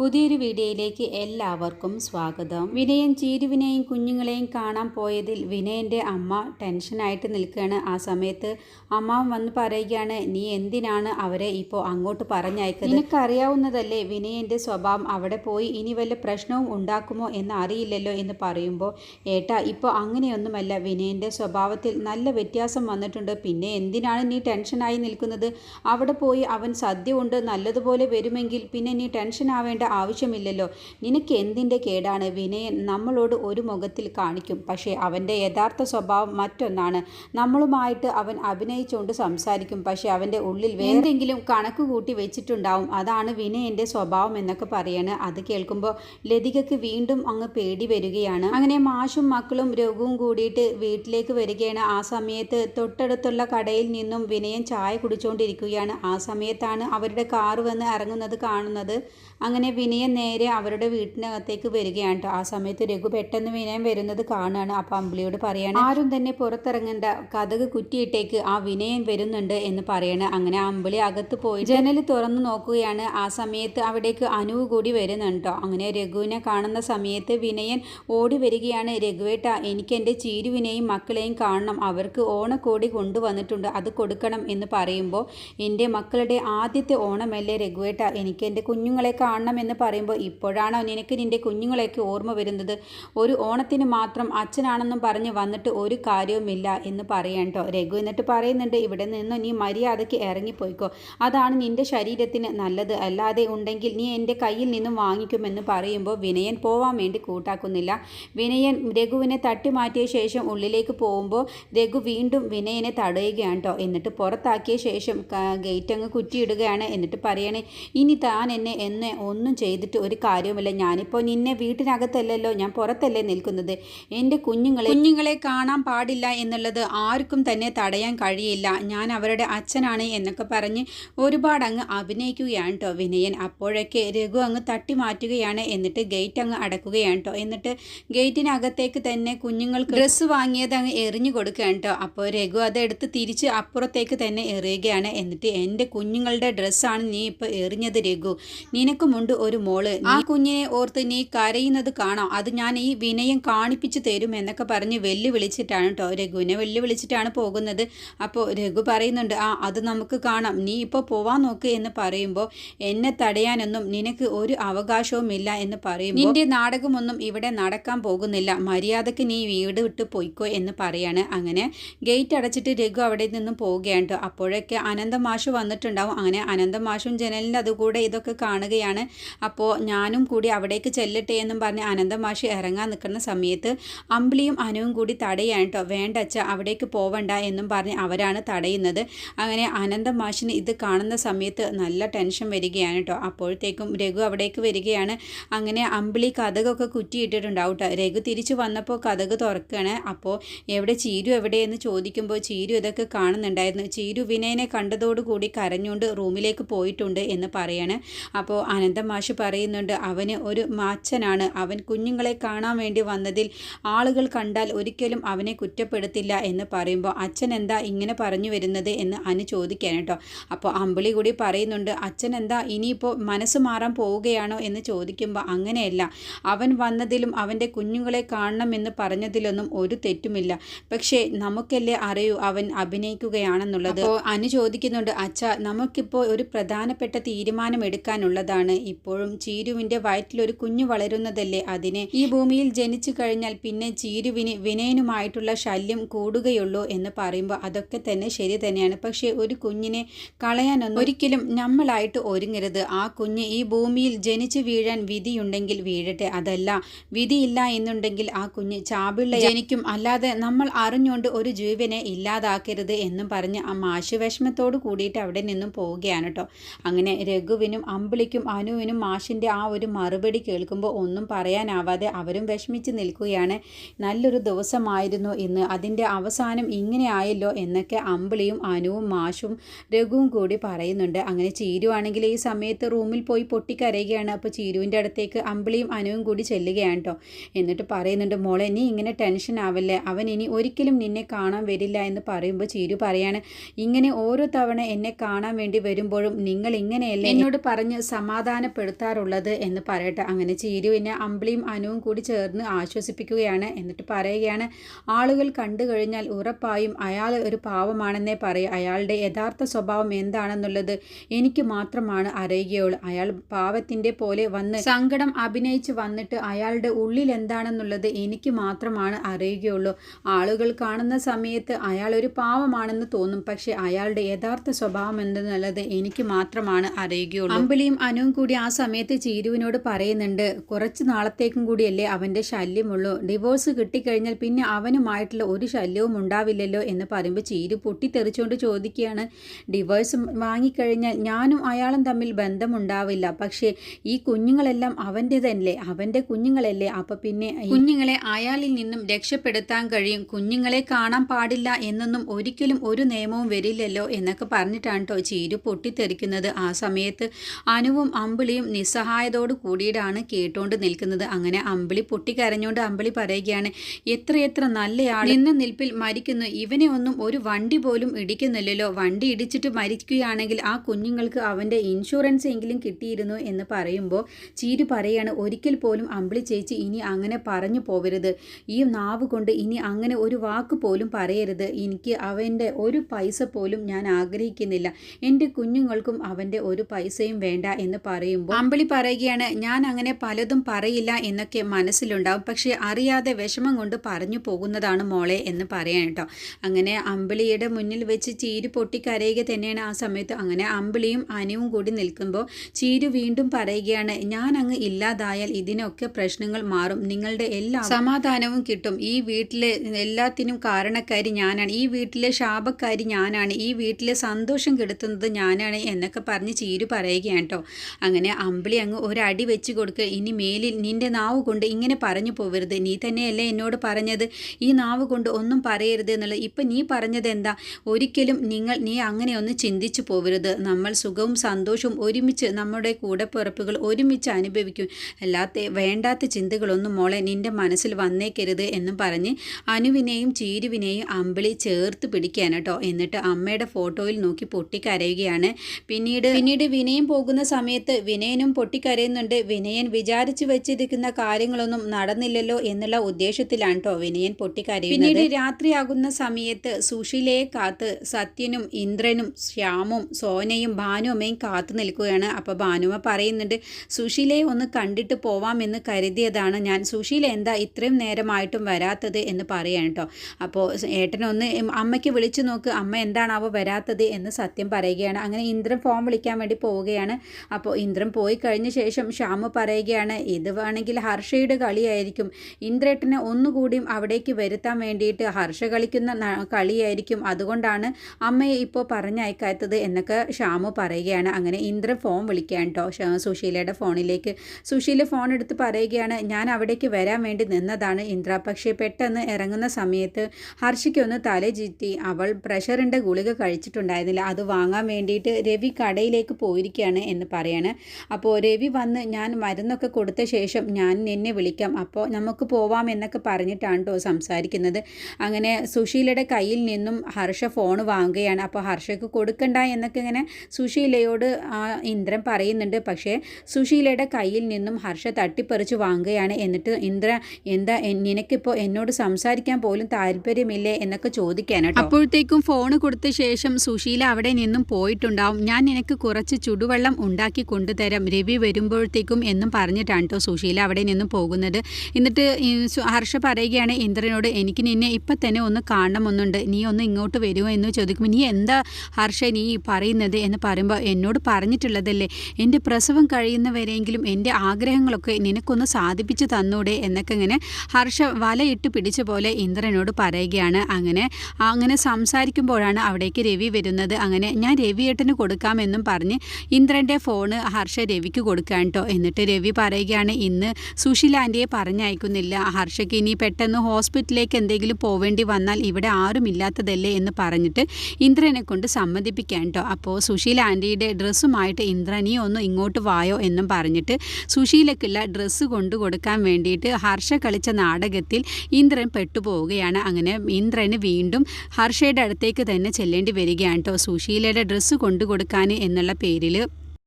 പുതിയൊരു വീഡിയോയിലേക്ക് എല്ലാവർക്കും സ്വാഗതം. വിനയൻ ചീരുവിനെയും കുഞ്ഞുങ്ങളെയും കാണാൻ പോയതിൽ വിനയന്റെ അമ്മ ടെൻഷനായിട്ട് നിൽക്കുകയാണ്. ആ സമയത്ത് അമ്മ വന്ന് പറയുകയാണ് നീ എന്തിനാണ് അവരെ ഇപ്പോൾ അങ്ങോട്ട് പറഞ്ഞയക്കുന്നത്? നിനക്കറിയാവുന്നതല്ലേ വിനയന്റെ സ്വഭാവം. അവിടെ പോയി ഇനി വല്ല പ്രശ്നവും ഉണ്ടാക്കുമോ എന്ന് അറിയില്ലല്ലോ എന്ന് പറയുമ്പോൾ ഏട്ടാ ഇപ്പോൾ അങ്ങനെയൊന്നുമല്ല. വിനയന്റെ സ്വഭാവത്തിൽ നല്ല വ്യത്യാസം വന്നിട്ടുണ്ട്. പിന്നെ എന്തിനാണ് നീ ടെൻഷനായി നിൽക്കുന്നത്? അവിടെ പോയി അവൻ സദ്യ ഉണ്ട് നല്ലതുപോലെ വരുമെങ്കിൽ പിന്നെ നീ ടെൻഷൻ ആവേണ്ട ആവശ്യമില്ലല്ലോ. നിനക്ക് എന്തിന്റെ കേടാണ്? വിനയൻ നമ്മളോട് ഒരു മുഖത്തിൽ കാണിക്കും. പക്ഷേ അവന്റെ യഥാർത്ഥ സ്വഭാവം മറ്റൊന്നാണ്. നമ്മളുമായിട്ട് അവൻ അഭിനയിച്ചുകൊണ്ട് സംസാരിക്കും. പക്ഷേ അവന്റെ ഉള്ളിൽ എന്തെങ്കിലും കണക്ക് കൂട്ടി വെച്ചിട്ടുണ്ടാവും. അതാണ് വിനയന്റെ സ്വഭാവം എന്നൊക്കെ പറയാണ്. അത് കേൾക്കുമ്പോൾ ലതികക്ക് വീണ്ടും അങ്ങ് പേടി വരികയാണ്. അങ്ങനെ മാഷും മക്കളും രഘുവും കൂടിയിട്ട് വീട്ടിലേക്ക് വരികയാണ്. ആ സമയത്ത് തൊട്ടടുത്തുള്ള കടയിൽ നിന്നും വിനയൻ ചായ കുടിച്ചുകൊണ്ടിരിക്കുകയാണ് ആ സമയത്താണ് അവരുടെ കാറ് വന്ന് ഇറങ്ങുന്നത് കാണുന്നത്. അങ്ങനെ വിനയൻ നേരെ അവരുടെ വീട്ടിനകത്തേക്ക് വരികയാണ് കേട്ടോ ആ സമയത്ത് രഘു പെട്ടെന്ന് വിനയൻ വരുന്നത് കാണുകയാണ് അപ്പം അമ്പിളിയോട് പറയാണ് ആരും തന്നെ പുറത്തിറങ്ങേണ്ട. കഥക് കുറ്റിയിട്ടേക്ക് ആ വിനയൻ വരുന്നുണ്ട് എന്ന് പറയണ. അങ്ങനെ അമ്പിളി അകത്ത് പോയി ജനൽ തുറന്നു നോക്കുകയാണ്. ആ സമയത്ത് അവിടേക്ക് അനുവ് കൂടി വരുന്നുണ്ടോ അങ്ങനെ രഘുവിനെ കാണുന്ന സമയത്ത് വിനയൻ ഓടി വരികയാണ്. രഘുവേട്ട എനിക്ക് എന്റെ ചീരുവിനെയും മക്കളെയും കാണണം. അവർക്ക് ഓണക്കോടി കൊണ്ടുവന്നിട്ടുണ്ട്. അത് കൊടുക്കണം എന്ന് പറയുമ്പോൾ എന്റെ മക്കളുടെ ആദ്യത്തെ ഓണമല്ലേ രഘുവേട്ട? എനിക്ക് എന്റെ കുഞ്ഞുങ്ങളെ കാണണം എന്ന് പറയുമ്പോൾ ഇപ്പോഴാണോ നിനക്ക് നിന്റെ കുഞ്ഞുങ്ങളെയൊക്കെ ഓർമ്മ വരുന്നത്? ഒരു ഓണത്തിന് മാത്രം അച്ഛനാണെന്നും പറഞ്ഞ് വന്നിട്ട് ഒരു കാര്യവുമില്ല എന്ന് പറയണ്ടോ രഘു എന്നിട്ട് പറയുന്നുണ്ട് ഇവിടെ നിന്ന് നീ മര്യാദയ്ക്ക് ഇറങ്ങിപ്പോയിക്കോ. അതാണ് നിന്റെ ശരീരത്തിന് നല്ലത്. അല്ലാതെ ഉണ്ടെങ്കിൽ നീ എന്റെ കയ്യിൽ നിന്നും വാങ്ങിക്കുമെന്ന് പറയുമ്പോൾ വിനയൻ പോവാൻ വേണ്ടി കൂട്ടാക്കുന്നില്ല. വിനയൻ രഘുവിനെ തട്ടി മാറ്റിയ ശേഷം ഉള്ളിലേക്ക് പോകുമ്പോൾ രഘു വീണ്ടും വിനയനെ തടയുകയാണ് കേട്ടോ എന്നിട്ട് പുറത്താക്കിയ ശേഷം ഗേറ്റ് അങ്ങ് കുറ്റിയിടുകയാണ് എന്നിട്ട് പറയണേ ഇനി താൻ എന്നെ എന്നെ ഒന്നും ചെയ്തിട്ട് ഒരു കാര്യവുമില്ല. ഞാനിപ്പോൾ നിന്നെ വീട്ടിനകത്തല്ലല്ലോ ഞാൻ പുറത്തല്ലേ നിൽക്കുന്നത്. എന്റെ കുഞ്ഞുങ്ങളെ കുഞ്ഞുങ്ങളെ കാണാൻ പാടില്ല എന്നുള്ളത് ആർക്കും തന്നെ തടയാൻ കഴിയില്ല. ഞാൻ അവരുടെ അച്ഛനാണ് എന്നൊക്കെ പറഞ്ഞ് ഒരുപാട് അങ്ങ് അഭിനയിക്കുകയാണ് കേട്ടോ വിനയൻ. അപ്പോഴൊക്കെ രഘു അങ്ങ് തട്ടി മാറ്റുകയാണ്. എന്നിട്ട് ഗേറ്റ് അങ്ങ് അടക്കുകയാണ് കേട്ടോ എന്നിട്ട് ഗേറ്റിനകത്തേക്ക് തന്നെ കുഞ്ഞുങ്ങൾക്ക് ഡ്രസ്സ് വാങ്ങിയത് അങ്ങ് എറിഞ്ഞു കൊടുക്കുകയാണ് കേട്ടോ അപ്പോൾ രഘു അതെടുത്ത് തിരിച്ച് അപ്പുറത്തേക്ക് തന്നെ എറിയുകയാണ്. എന്നിട്ട് എന്റെ കുഞ്ഞുങ്ങളുടെ ഡ്രസ്സാണ് നീ ഇപ്പോൾ എറിഞ്ഞത് രഘു. നിനക്കുമുണ്ട് ഒരു മോൾ. ആ. കുഞ്ഞിനെ ഓർത്ത് നീ കരയുന്നത് കാണാം. അത് ഞാൻ ഈ വിനയം കാണിപ്പിച്ചു തരും എന്നൊക്കെ പറഞ്ഞ് വെല്ലുവിളിച്ചിട്ടാണ് കേട്ടോ രഘുവിനെ വെല്ലുവിളിച്ചിട്ടാണ് പോകുന്നത്. അപ്പോൾ രഘു പറയുന്നുണ്ട് ആ അത് നമുക്ക് കാണാം. നീ ഇപ്പോൾ പോവാൻ നോക്ക് എന്ന് പറയുമ്പോൾ എന്നെ തടയാനൊന്നും നിനക്ക് ഒരു അവകാശവുമില്ല എന്ന് പറയും നിന്റെ നാടകമൊന്നും ഇവിടെ നടക്കാൻ പോകുന്നില്ല. മര്യാദയ്ക്ക് നീ വീട് വിട്ട് പോയിക്കോ എന്ന് പറയാണ്. അങ്ങനെ ഗേറ്റ് അടച്ചിട്ട് രഘു അവിടെ നിന്നും പോവുകയാണ് കേട്ടോ അപ്പോഴൊക്കെ അനന്തമാഷ് വന്നിട്ടുണ്ടാവും. അങ്ങനെ അനന്തമാഷും ജനലിന്റെ അതുകൂടെ ഇതൊക്കെ കാണുകയാണ്. അപ്പോൾ ഞാനും കൂടി അവിടേക്ക് ചെല്ലട്ടെ എന്നും പറഞ്ഞ് അനന്തമാഷി ഇറങ്ങാൻ നിൽക്കുന്ന സമയത്ത് അമ്പിളിയും അനുവും കൂടി തടയാണ് കേട്ടോ. വേണ്ട അച്ഛ അവിടേക്ക് പോവണ്ട എന്നും പറഞ്ഞ് അവരാണ് തടയുന്നത്. അങ്ങനെ അനന്തമാഷിന് ഇത് കാണുന്ന സമയത്ത് നല്ല ടെൻഷൻ വരികയാണ് കേട്ടോ. അപ്പോഴത്തേക്കും രഘു അവിടേക്ക് വരികയാണ്. അങ്ങനെ അമ്പിളി കഥകൊക്കെ കുറ്റിയിട്ടിട്ടുണ്ടാവും കേട്ടോ. രഘു തിരിച്ചു വന്നപ്പോൾ കഥക് തുറക്കുകയാണ് അപ്പോൾ എവിടെ ചീരു എവിടെയെന്ന് ചോദിക്കുമ്പോൾ ചീരു ഇതൊക്കെ കാണുന്നുണ്ടായിരുന്നു. ചീരു വിനയനെ കണ്ടതോടുകൂടി കരഞ്ഞുകൊണ്ട് റൂമിലേക്ക് പോയിട്ടുണ്ട് എന്ന് പറയാണ്. അപ്പോൾ അനന്തമാഷ് പറയുന്നുണ്ട് അവന് ഒരു മാച്ചനാണ്. അവൻ കുഞ്ഞുങ്ങളെ കാണാൻ വേണ്ടി വന്നതിൽ ആളുകൾ കണ്ടാൽ ഒരിക്കലും അവനെ കുറ്റപ്പെടുത്തില്ല എന്ന് പറയുമ്പോൾ അച്ഛൻ എന്താ ഇങ്ങനെ പറഞ്ഞു വരുന്നത് എന്ന് അനു ചോദിക്കാൻ കേട്ടോ. അപ്പോൾ അമ്പിളി കൂടി പറയുന്നുണ്ട് അച്ഛൻ എന്താ ഇനിയിപ്പോൾ മനസ്സ് മാറാൻ പോവുകയാണോ എന്ന് ചോദിക്കുമ്പോൾ അങ്ങനെയല്ല. അവൻ വന്നതിലും അവന്റെ കുഞ്ഞുങ്ങളെ കാണണമെന്ന് പറഞ്ഞതിലൊന്നും ഒരു തെറ്റുമില്ല. പക്ഷേ നമുക്കല്ലേ അറിയൂ അവൻ അഭിനയിക്കുകയാണെന്നുള്ളത്. അപ്പോൾ അനു ചോദിക്കുന്നുണ്ട് അച്ഛ നമുക്കിപ്പോൾ ഒരു പ്രധാനപ്പെട്ട തീരുമാനം എടുക്കാനുള്ളതാണ് ഇപ്പോഴും ചീരുവിന്റെ വയറ്റിലൊരു കുഞ്ഞു വളരുന്നതല്ലേ അതിന്? ഈ ഭൂമിയിൽ ജനിച്ചു കഴിഞ്ഞാൽ പിന്നെ ചീരുവിന് വിനയനുമായിട്ടുള്ള ശല്യം കൂടുകയുള്ളൂ എന്ന് പറയുമ്പോൾ അതൊക്കെ തന്നെ ശരി തന്നെയാണ്. പക്ഷേ ഒരു കുഞ്ഞിനെ കളയാനൊന്നും ഒരിക്കലും നമ്മളായിട്ട് ഒരുങ്ങരുത്. ആ കുഞ്ഞ് ഈ ഭൂമിയിൽ ജനിച്ചു വീഴാൻ വിധിയുണ്ടെങ്കിൽ വീഴട്ടെ. അതല്ല വിധിയില്ല എന്നുണ്ടെങ്കിൽ ആ കുഞ്ഞ് ചാപിള്ള ജനിക്കും. അല്ലാതെ നമ്മൾ അറിഞ്ഞുകൊണ്ട് ഒരു ജീവനെ ഇല്ലാതാക്കരുത് എന്നും പറഞ്ഞ് ആ മാശുവിഷമത്തോട് കൂടിയിട്ട് അവിടെ നിന്നും പോവുകയാണ് കേട്ടോ അങ്ങനെ രഘുവിനും അമ്പിളിക്കും അനുവിനും മാഷിന്റെ ആ ഒരു മറുപടി കേൾക്കുമ്പോൾ ഒന്നും പറയാനാവാതെ അവരും വിഷമിച്ച് നിൽക്കുകയാണ്. നല്ലൊരു ദിവസമായിരുന്നു ഇന്ന്. അതിന്റെ അവസാനം ഇങ്ങനെ ആയല്ലോ എന്നൊക്കെ അമ്പിളിയും അനുവും മാഷും രഘുവും കൂടി പറയുന്നുണ്ട്. അങ്ങനെ ചീരുവാണെങ്കിൽ ഈ സമയത്ത് റൂമിൽ പോയി പൊട്ടിക്കരയുകയാണ്. അപ്പോൾ ചീരുവിന്റെ അടുത്തേക്ക് അമ്പിളിയും അനുവും കൂടി ചെല്ലുകയാണ് കേട്ടോ എന്നിട്ട് പറയുന്നുണ്ട് മോളെ നീ ഇങ്ങനെ ടെൻഷൻ ആവല്ലേ? അവൻ ഇനി ഒരിക്കലും നിന്നെ കാണാൻ വരില്ല എന്ന് പറയുമ്പോൾ ചീരു പറയാണ് ഇങ്ങനെ ഓരോ തവണ എന്നെ കാണാൻ വേണ്ടി വരുമ്പോഴും നിങ്ങൾ ഇങ്ങനെയല്ലേ എന്നോട് പറഞ്ഞ് സമാധാനപ്പെടുത്തി രക്ഷപ്പെടുത്താറുള്ളത് എന്ന് പറയട്ടെ. അങ്ങനെ ചീരുവിനെ അമ്പിളിയും അനുവും കൂടി ചേർന്ന് ആശ്വസിപ്പിക്കുകയാണ്. എന്നിട്ട് പറയുകയാണ് ആളുകൾ കണ്ടു കഴിഞ്ഞാൽ ഉറപ്പായും അയാൾ ഒരു പാവമാണെന്നേ പറയും. അയാളുടെ യഥാർത്ഥ സ്വഭാവം എന്താണെന്നുള്ളത് എനിക്ക് മാത്രമാണ് അറിയുകയുള്ളൂ. അയാൾ പാവത്തിന്റെ പോലെ വന്ന് സങ്കടം അഭിനയിച്ച് വന്നിട്ട് അയാളുടെ ഉള്ളിൽ എന്താണെന്നുള്ളത് എനിക്ക് മാത്രമാണ് അറിയുകയുള്ളൂ. ആളുകൾ കാണുന്ന സമയത്ത് അയാൾ ഒരു പാവമാണെന്ന് തോന്നും. പക്ഷേ അയാളുടെ യഥാർത്ഥ സ്വഭാവം എന്തെന്നുള്ളത് എനിക്ക് മാത്രമാണ് അറിയുകയുള്ളൂ. അമ്പിളിയും അനുവും കൂടി ആ സമയത്ത് ചീരുവിനോട് പറയുന്നുണ്ട് കുറച്ച് നാളത്തേക്കും കൂടിയല്ലേ അവന്റെ ശല്യമുള്ളൂ. ഡിവോഴ്സ് കിട്ടിക്കഴിഞ്ഞാൽ പിന്നെ അവനുമായിട്ടുള്ള ഒരു ശല്യവും ഉണ്ടാവില്ലല്ലോ എന്ന് പറയുമ്പോൾ ചീരു പൊട്ടിത്തെറിച്ചുകൊണ്ട് ചോദിക്കുകയാണ്. ഡിവോഴ്സ് വാങ്ങിക്കഴിഞ്ഞാൽ ഞാനും അയാളും തമ്മിൽ ബന്ധമുണ്ടാവില്ല. പക്ഷേ ഈ കുഞ്ഞുങ്ങളെല്ലാം അവന്റെ തന്നെ അവന്റെ കുഞ്ഞുങ്ങളല്ലേ? അപ്പോൾ പിന്നെ കുഞ്ഞുങ്ങളെ അയാളിൽ നിന്നും രക്ഷപ്പെടുത്താൻ കഴിയും. കുഞ്ഞുങ്ങളെ കാണാൻ പാടില്ല എന്നൊന്നും ഒരിക്കലും ഒരു നിയമവും വരില്ലല്ലോ എന്നൊക്കെ പറഞ്ഞിട്ടാണ് കേട്ടോ ചീരു പൊട്ടിത്തെറിക്കുന്നത്. ആ സമയത്ത് അനുവും അമ്പിളിയും നിസ്സഹായതോട് കൂടിയിട്ടാണ് കേട്ടുകൊണ്ട് നിൽക്കുന്നത്. അങ്ങനെ അമ്പിളി പൊട്ടിക്കരഞ്ഞുകൊണ്ട് അമ്പിളി പറയുകയാണ് എത്രയെത്ര നല്ലയാൾ നിന്ന നിൽപ്പിൽ മരിക്കുന്നു. ഇവനെ ഒന്നും ഒരു വണ്ടി പോലും ഇടിക്കുന്നില്ലല്ലോ. വണ്ടി ഇടിച്ചിട്ട് മരിക്കുകയാണെങ്കിൽ ആ കുഞ്ഞുങ്ങൾക്ക് അവന്റെ ഇൻഷുറൻസ് എങ്കിലും കിട്ടിയിരുന്നു എന്ന് പറയുമ്പോൾ ചീരു പറയാണ് ഒരിക്കൽ പോലും അമ്പിളി ചേച്ചി ഇനി അങ്ങനെ പറഞ്ഞു പോവരുത്. ഈ നാവ് കൊണ്ട് ഇനി അങ്ങനെ ഒരു വാക്ക് പോലും പറയരുത്. എനിക്ക് അവന്റെ ഒരു പൈസ പോലും ഞാൻ ആഗ്രഹിക്കുന്നില്ല. എന്റെ കുഞ്ഞുങ്ങൾക്കും അവന്റെ ഒരു പൈസയും വേണ്ട എന്ന് പറയുമ്പോൾ അമ്പിളി പറയുകയാണ് ഞാൻ അങ്ങനെ പലതും പറയില്ല എന്നൊക്കെ മനസ്സിലുണ്ടാവും. പക്ഷേ അറിയാതെ വിഷമം കൊണ്ട് പറഞ്ഞു പോകുന്നതാണ് മോളെ എന്ന് പറയാൻ കേട്ടോ. അങ്ങനെ അമ്പിളിയുടെ മുന്നിൽ വെച്ച് ചീരു പൊട്ടിക്കരയുക തന്നെയാണ് ആ സമയത്ത്. അങ്ങനെ അമ്പിളിയും അനിയും കൂടി നിൽക്കുമ്പോൾ ചീരു വീണ്ടും പറയുകയാണ് ഞാൻ അങ്ങ് ഇല്ലാതായാൽ ഇതിനൊക്കെ പ്രശ്നങ്ങൾ മാറും. നിങ്ങളുടെ എല്ലാ സമാധാനവും കിട്ടും. ഈ വീട്ടിലെ എല്ലാത്തിനും കാരണക്കാരി ഞാനാണ്. ഈ വീട്ടിലെ ശാപക്കാരി ഞാനാണ്. ഈ വീട്ടിലെ സന്തോഷം കെടുത്തുന്നത് ഞാനാണ് എന്നൊക്കെ പറഞ്ഞ് ചീരു പറയുകയാണ് കേട്ടോ. അങ്ങനെ അമ്പിളി അങ്ങ് ഒരടി വെച്ച് കൊടുക്കുക ഇനി മേലിൽ നിന്റെ നാവ് കൊണ്ട് ഇങ്ങനെ പറഞ്ഞു പോവരുത്. നീ തന്നെയല്ലേ എന്നോട് പറഞ്ഞത്? ഈ നാവ് കൊണ്ട് ഒന്നും പറയരുത് എന്നുള്ളത് ഇപ്പം നീ പറഞ്ഞത് എന്താ? ഒരിക്കലും നിങ്ങൾ നീ അങ്ങനെ ഒന്ന് ചിന്തിച്ചു പോവരുത്. നമ്മൾ സുഖവും സന്തോഷവും ഒരുമിച്ച് നമ്മുടെ കൂടപ്പിറപ്പുകൾ ഒരുമിച്ച് അനുഭവിക്കും. അല്ലാത്ത വേണ്ടാത്ത ചിന്തകളൊന്നും മോളെ നിന്റെ മനസ്സിൽ വന്നേക്കരുത് എന്നും പറഞ്ഞ് അനുവിനെയും ചീരുവിനെയും അമ്പിളി ചേർത്ത് പിടിക്കുകയാണ് കേട്ടോ. എന്നിട്ട് അമ്മയുടെ ഫോട്ടോയിൽ നോക്കി പൊട്ടിക്കരയുകയാണ്. പിന്നീട് പിന്നീട് വിനയം പോകുന്ന സമയത്ത് വിനയനും പൊട്ടിക്കരയുന്നുണ്ട്. വിനയൻ വിചാരിച്ചു വെച്ചിരിക്കുന്ന കാര്യങ്ങളൊന്നും നടന്നില്ലല്ലോ എന്നുള്ള ഉദ്ദേശത്തിലാണ് കേട്ടോ വിനയൻ പൊട്ടിക്കരയുന്നത്. പിന്നീട് രാത്രിയാകുന്ന സമയത്ത് സുശീലയെ കാത്ത് സത്യനും ഇന്ദ്രനും ശ്യാമും സോനയും ഭാനുമ്മയും കാത്തു നിൽക്കുകയാണ്. അപ്പോൾ ഭാനുമ പറയുന്നുണ്ട് സുശീലയെ ഒന്ന് കണ്ടിട്ട് പോവാമെന്ന് കരുതിയതാണ് ഞാൻ. സുശീല എന്താ ഇത്രയും നേരമായിട്ടും വരാത്തത് എന്ന് പറയാൻ കേട്ടോ അപ്പോൾ ഏട്ടനൊന്ന് അമ്മയ്ക്ക് വിളിച്ചു നോക്ക്. അമ്മ എന്താണാവോ വരാത്തത് എന്ന് സത്യം പറയുകയാണ്. അങ്ങനെ ഇന്ദ്രൻ ഫോം വിളിക്കാൻ വേണ്ടി പോവുകയാണ്. അപ്പോൾ ഇന്ദ്രൻ പോയി കഴിഞ്ഞ ശേഷം ശ്യാമു പറയുകയാണ് ഇത് വേണമെങ്കിൽ ഹർഷയുടെ കളിയായിരിക്കും. ഇന്ദ്രേട്ടനെ ഒന്നുകൂടിയും അവിടേക്ക് വരുത്താൻ വേണ്ടിയിട്ട് ഹർഷ കളിക്കുന്ന കളിയായിരിക്കും. അതുകൊണ്ടാണ് അമ്മയെ ഇപ്പോൾ പറഞ്ഞയക്കാത്തത് എന്നൊക്കെ ഷ്യാമു പറയുകയാണ്. അങ്ങനെ ഇന്ദ്രൻ ഫോൺ വിളിക്കുകയാണ് കേട്ടോ സുശീലയുടെ ഫോണിലേക്ക്. സുശീല ഫോൺ എടുത്ത് പറയുകയാണ് ഞാൻ അവിടേക്ക് വരാൻ വേണ്ടി നിന്നതാണ് ഇന്ദ്ര. പക്ഷേ പെട്ടെന്ന് ഇറങ്ങുന്ന സമയത്ത് ഹർഷയ്ക്കൊന്ന് തല ചുറ്റി അവൾ പ്രഷറിന്റെ ഗുളിക കഴിച്ചിട്ടുണ്ടായിരുന്നില്ല. അത് വാങ്ങാൻ വേണ്ടിയിട്ട് രവി കടയിലേക്ക് പോയിരിക്കുകയാണ് എന്ന് പറയാണ്. അപ്പോൾ രവി വന്ന് ഞാൻ മരുന്നൊക്കെ കൊടുത്ത ശേഷം ഞാൻ നിന്നെ വിളിക്കാം. അപ്പോൾ നമുക്ക് പോവാം എന്നൊക്കെ പറഞ്ഞിട്ടാണ് കേട്ടോ സംസാരിക്കുന്നത്. അങ്ങനെ സുശീലയുടെ കയ്യിൽ നിന്നും ഹർഷ ഫോൺ വാങ്ങുകയാണ്. അപ്പോൾ ഹർഷയ്ക്ക് കൊടുക്കണ്ട എന്നൊക്കെ ഇങ്ങനെ സുശീലയോട് ഇന്ദ്രൻ പറയുന്നുണ്ട്. പക്ഷേ സുശീലയുടെ കയ്യിൽ നിന്നും ഹർഷ തട്ടിപ്പറിച്ച് വാങ്ങുകയാണ്. എന്നിട്ട് ഇന്ദ്ര എന്താ നിനക്കിപ്പോൾ എന്നോട് സംസാരിക്കാൻ പോലും താല്പര്യമില്ലേ? എന്നൊക്കെ ചോദിക്കാനാണ് അപ്പോഴത്തേക്കും ഫോൺ കൊടുത്ത ശേഷം സുശീല അവിടെ നിന്നും പോയിട്ടുണ്ടാവും. ഞാൻ നിനക്ക് കുറച്ച് ചുടുവെള്ളം ഉണ്ടാക്കി കൊണ്ടുതരാം. രവി വരുമ്പോഴത്തേക്കും എന്നും പറഞ്ഞിട്ടാണ് കേട്ടോ സുശീല അവിടെ നിന്നും പോകുന്നത്. എന്നിട്ട് ഹർഷ പറയുകയാണ് ഇന്ദ്രനോട് എനിക്ക് നിന്നെ ഇപ്പം തന്നെ ഒന്ന് കാണണമെന്നുണ്ട്. നീ ഒന്ന് ഇങ്ങോട്ട് വരുമോ എന്ന് ചോദിക്കുമ്പോൾ നീ എന്താ ഹർഷ നീ പറയുന്നത്? എന്ന് പറയുമ്പോൾ എന്നോട് പറഞ്ഞിട്ടുള്ളതല്ലേ. എന്റെ പ്രസവം കഴിയുന്നവരെങ്കിലും എന്റെ ആഗ്രഹങ്ങളൊക്കെ നിനക്കൊന്ന് സാധിപ്പിച്ചു തന്നൂടെ എന്നൊക്കെ ഇങ്ങനെ ഹർഷ വലയിട്ട് പിടിച്ച പോലെ ഇന്ദ്രനോട് പറയുകയാണ്. അങ്ങനെ അങ്ങനെ സംസാരിക്കുമ്പോഴാണ് അവിടേക്ക് രവി വരുന്നത്. അങ്ങനെ ഞാൻ രവിയേട്ടന് കൊടുക്കാമെന്നും പറഞ്ഞ് ഇന്ദ്രന്റെ ഫോണ് ഹർഷ രവിക്ക് കൊടുക്കാൻ കേട്ടോ എന്നിട്ട് രവി പറയുകയാണ് ഇന്ന് സുശീല ആന്റിയെ പറഞ്ഞയക്കുന്നില്ല. ഹർഷയ്ക്ക് ഇനി പെട്ടെന്ന് ഹോസ്പിറ്റലിലേക്ക് എന്തെങ്കിലും പോവേണ്ടി വന്നാൽ ഇവിടെ ആരും ഇല്ലാത്തതല്ലേ? എന്ന് പറഞ്ഞിട്ട് ഇന്ദ്രനെ കൊണ്ട് സമ്മതിപ്പിക്കാൻ കേട്ടോ അപ്പോൾ സുശീല ആന്റിയുടെ ഡ്രസ്സുമായിട്ട് ഇന്ദ്ര നീ ഒന്ന് ഇങ്ങോട്ട് വായോ എന്നും പറഞ്ഞിട്ട് സുശീലക്കുള്ള ഡ്രസ്സ് കൊണ്ടു കൊടുക്കാൻ വേണ്ടിയിട്ട് ഹർഷ കളിച്ച നാടകത്തിൽ ഇന്ദ്രൻ പെട്ടുപോവുകയാണ്. അങ്ങനെ ഇന്ദ്രന് വീണ്ടും ഹർഷയുടെ അടുത്തേക്ക് തന്നെ ചെല്ലേണ്ടി വരികയാണ് കേട്ടോ സുശീലയുടെ ഡ്രസ്സ് കൊണ്ടു കൊടുക്കാൻ എന്നുള്ള പേരിൽ